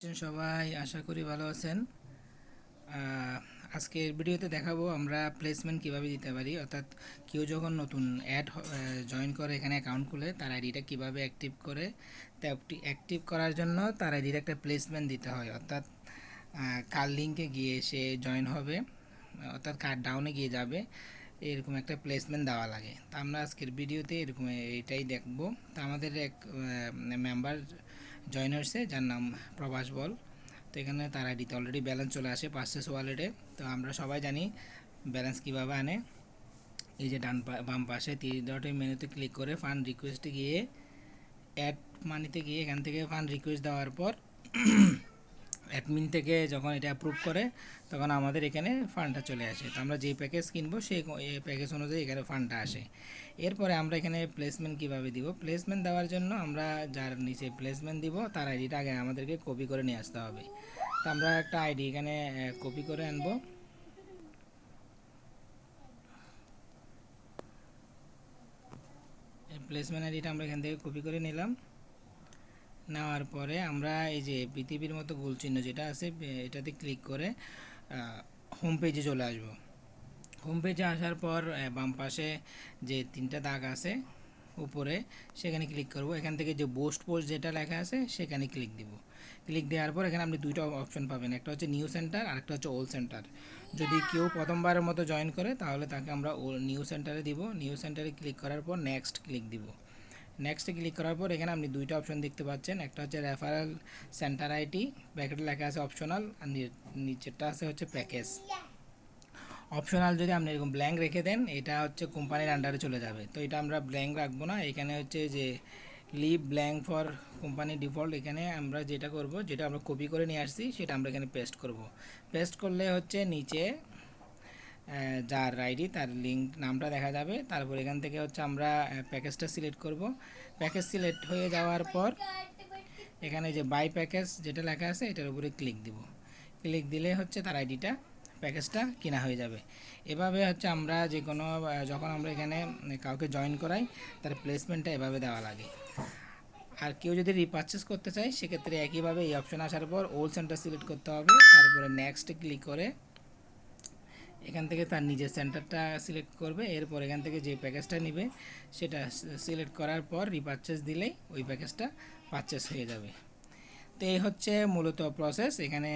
সবাই? আশা করি ভালো আছেন। আজকের ভিডিওতে দেখাবো আমরা প্লেসমেন্ট কীভাবে দিতে পারি। অর্থাৎ কেউ যখন নতুন অ্যাড জয়েন করে এখানে অ্যাকাউন্ট খুলে, তার আইডিটা কীভাবে অ্যাক্টিভ করে, তা অ্যাক্টিভ করার জন্য তার আইডির একটা প্লেসমেন্ট দিতে হয়। অর্থাৎ কার লিঙ্কে গিয়ে সে জয়েন হবে, অর্থাৎ কার ডাউনে গিয়ে যাবে, এরকম একটা প্লেসমেন্ট দেওয়া লাগে। তা আমরা আজকের ভিডিওতে এরকম এটাই দেখব। তা আমাদের এক মেম্বার জয়েন হয়েছে, যার নাম প্রভাস বল। তো এখানে তার আইডিতে অলরেডি ব্যালেন্স চলে আসে পার্সেস ওয়ালেটে তো আমরা সবাই জানি ব্যালেন্স কীভাবে আনে। এই যে ডান বাম পাশে তিন ডটের মেনুতে ক্লিক করে ফান্ড রিকোয়েস্টে গিয়ে অ্যাড মানিতে গিয়ে এখান থেকে ফান্ড রিকোয়েস্ট দেওয়ার পর অ্যাডমিন থেকে যখন এটা অ্যাপ্রুভ করে, তখন আমাদের এখানে ফান্ডটা চলে আসে। তো আমরা যে প্যাকেজ কিনবো, সেই প্যাকেজ অনুযায়ী এখানে ফান্ডটা আসে। এরপরে আমরা এখানে প্লেসমেন্ট কীভাবে দিব? প্লেসমেন্ট দেওয়ার জন্য আমরা যার নিচে প্লেসমেন্ট দিব, তার আইডিটা আগে আমাদেরকে কপি করে নিয়ে আসতে হবে। তো আমরা একটা আইডি এখানে কপি করে আনব। প্লেসমেন্ট আইডিটা আমরা এখান থেকে কপি করে নিলাম। নেওয়ার পরে আমরা এই যে পৃথিবীর মতো গোল চিহ্ন যেটা আছে এটাতে ক্লিক করে হোম পেজে চলে আসব। হোম পেজে আসার পর বাম পাশে যে তিনটা দাগ আছে উপরে, সেখানে ক্লিক করব। এখান থেকে যে বোস্ট পোস্ট যেটা লেখা আছে, সেখানে ক্লিক দিব। ক্লিক দেওয়ার পর এখানে আপনি দুইটা অপশন পাবেন। একটা হচ্ছে নিউ সেন্টার আর একটা হচ্ছে ওল্ড সেন্টার যদি কেউ প্রথমবারের মতো জয়েন করে, তাহলে তাকে আমরা নিউ সেন্টারে দিব। নিউ সেন্টারে ক্লিক করার পর নেক্সট ক্লিক দিব। নেক্সটে ক্লিক করার পর এখানে আপনি দুইটা অপশন দেখতে পাচ্ছেন। একটা হচ্ছে রেফারেল সেন্টার আইটি প্যাকেটে লেখা আছে অপশনাল আর নিচেরটা আছে হচ্ছে প্যাকেজ অপশনাল যদি আপনি এরকম ব্ল্যাঙ্ক রেখে দেন, এটা হচ্ছে কোম্পানির আন্ডারে চলে যাবে। তো এটা আমরা ব্ল্যাঙ্ক রাখব না। এখানে হচ্ছে যে leave blank for company default এখানে আমরা যেটা করব, যেটা আমরা কপি করে নিয়ে আসছি, সেটা আমরা এখানে পেস্ট করব। পেস্ট করলে হচ্ছে নিচে যার আইডি তার লিঙ্ক নামটা দেখা যাবে। তারপর এখান থেকে হচ্ছে আমরা প্যাকেজটা সিলেক্ট করব। প্যাকেজ সিলেক্ট হয়ে যাওয়ার পর, এখানে যে বাই প্যাকেজ যেটা লেখা আছে, এটার উপরে ক্লিক দিব। ক্লিক দিলে হচ্ছে তার আইডিটা প্যাকেজটা কেনা হয়ে যাবে। এভাবে হচ্ছে আমরা যে কোনো যখন আমরা এখানে কাউকে জয়েন করাই, তার প্লেসমেন্টটা এভাবে দেওয়া লাগে। আর কেউ যদি রিপারচেস করতে চায়, সেক্ষেত্রে একইভাবে এই অপশন আসার পর ওল্ড সেন্টার সিলেক্ট করতে হবে। তারপরে নেক্সট ক্লিক করে এখান থেকে তার নিজের সেন্টারটা সিলেক্ট করবে, এরপর এখান থেকে যে প্যাকেজটা নেবে, সেটা সিলেক্ট করার পর রিপারচেস দিলেই ওই প্যাকেজটা পারচেস হয়ে যাবে। তো এই হচ্ছে মূলত প্রসেস এখানে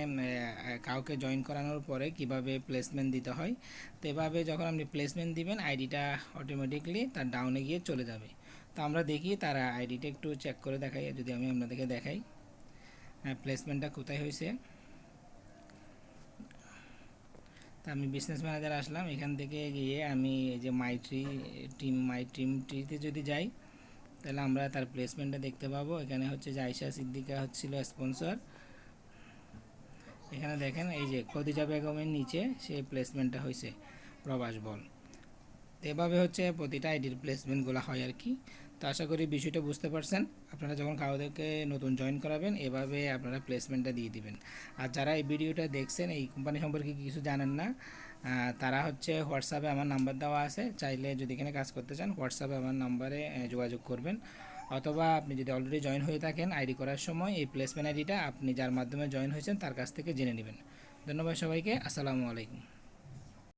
কাউকে জয়েন করানোর পরে কীভাবে প্লেসমেন্ট দিতে হয়, তো এভাবে যখন আপনি প্লেসমেন্ট দিবেন আইডিটা অটোমেটিকলি তার ডাউনে গিয়ে চলে যাবে। তো আমরা দেখি তার আইডিটা একটু চেক করে দেখাই, যদি আমি আপনাদেরকে দেখাই। হ্যাঁ প্লেসমেন্টটা কোথায় হয়েছে? তা আমি বিজনেস ম্যানেজার আসলাম, এখান থেকে গিয়ে আমি এই যে my tree team my team ট্রিতে যদি যাই, তাহলে আমরা তার প্লেসমেন্টটা দেখতে পাবো। এখানে হচ্ছে যে আয়শা সিদ্দিকা হচ্ছিল স্পন্সর এখানে দেখেন, এই যে খদিজা বেগমের নিচে সেই প্লেসমেন্টটা হয়েছে, প্রবাস বল। এভাবে হচ্ছে প্রতিটা আইডির প্লেসমেন্টগুলো হয় আর কি। তো আশা করি বিষয়টা বুঝতে পারছেন। আপনারা যখন কাউকে নতুন জয়েন করাবেন, এভাবে আপনারা প্লেসমেন্টটা দিয়ে দিবেন। আর যারা এই ভিডিওটা দেখছেন, এই কোম্পানি সম্পর্কে কিছু জানেন না তারা হচ্ছে হোয়াটসঅ্যাপে আমার নাম্বার দেওয়া আছে। চাইলে যদি এখানে কাজ করতে চান হোয়াটসঅ্যাপে আমার নাম্বারে যোগাযোগ করবেন। অথবা আপনি যদি অলরেডি জয়েন হয়ে থাকেন আইডি করার সময় এই প্লেসমেন্ট আইডিটা আপনি যার মাধ্যমে জয়েন হয়েছেন, তার কাছ থেকে জেনে নেবেন। ধন্যবাদ সবাইকে। আসসালামু আলাইকুম।